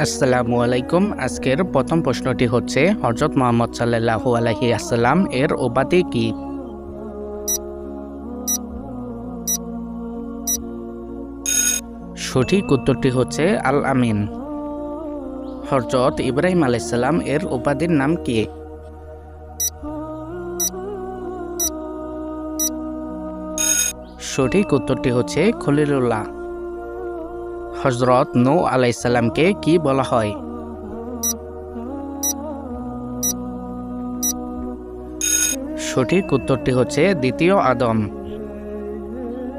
আসসালামু আলাইকুম। আজকের প্রথম প্রশ্নটি হচ্ছে হজরত মোহাম্মদ সাল্লাল্লাহু আলাইহি আসসালাম এর উপাধি কি? সঠিক উত্তরটি হচ্ছে আল আমিন হজরত ইব্রাহিম আলাইসাল্লাম এর উপাধির নাম কি? সঠিক উত্তরটি হচ্ছে খলিলুল্লাহ। হজরত নৌ আলাইসাল্লামকে কি বলা হয়? সঠিক উত্তরটি হচ্ছে দ্বিতীয় আদম।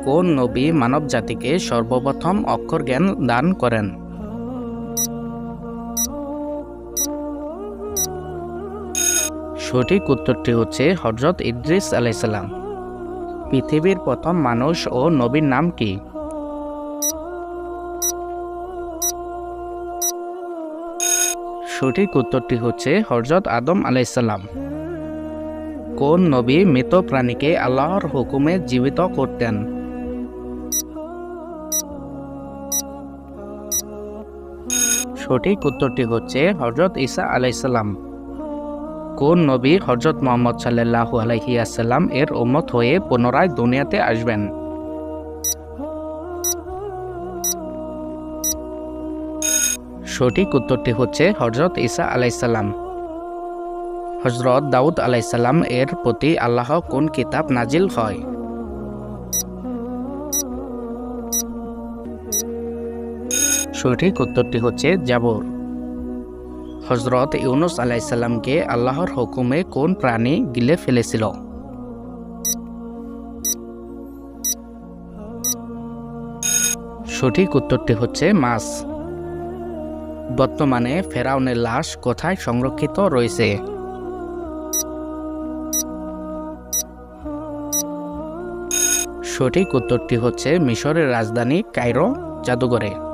কোন নবী মানব জাতিকে সর্বপ্রথম অক্ষর জ্ঞান দান করেন? সঠিক উত্তরটি হচ্ছে হজরত ইদ্রিস আলাইসাল্লাম পৃথিবীর প্রথম মানুষ ও নবীর নাম কি? সঠিক উত্তরটি হচ্ছে হজরত আদম আলাইসাল্লাম কোন নবী মৃত প্রাণীকে আল্লাহর হুকুমে জীবিত করতেন? সঠিক উত্তরটি হচ্ছে হজরত ঈসা আলাইসাল্লাম কোন নবী হজরত মোহাম্মদ সাল্লাল্লাহু আলাইহি আসাল্লাম এর উম্মত হয়ে পুনরায় দুনিয়াতে আসবেন? সঠিক উত্তরটি হচ্ছে হজরত ঈসা আলাইসাল্লাম হজরত দাউদ আলাইসাল্লাম এর প্রতি আল্লাহ কোন কিতাব নাজিল হয়? সঠিক উত্তরটি হচ্ছে জাবর। হজরত ইউনুস আলাইসাল্লামকে আল্লাহর হুকুমে কোন প্রাণী গিলে ফেলেছিল? সঠিক উত্তরটি হচ্ছে মাছ। বর্তমানে ফেরাউনের লাশ কোথায় সংরক্ষিত রয়েছে? সঠিক উত্তরটি হচ্ছে মিশরের রাজধানী কায়রো জাদুঘরে।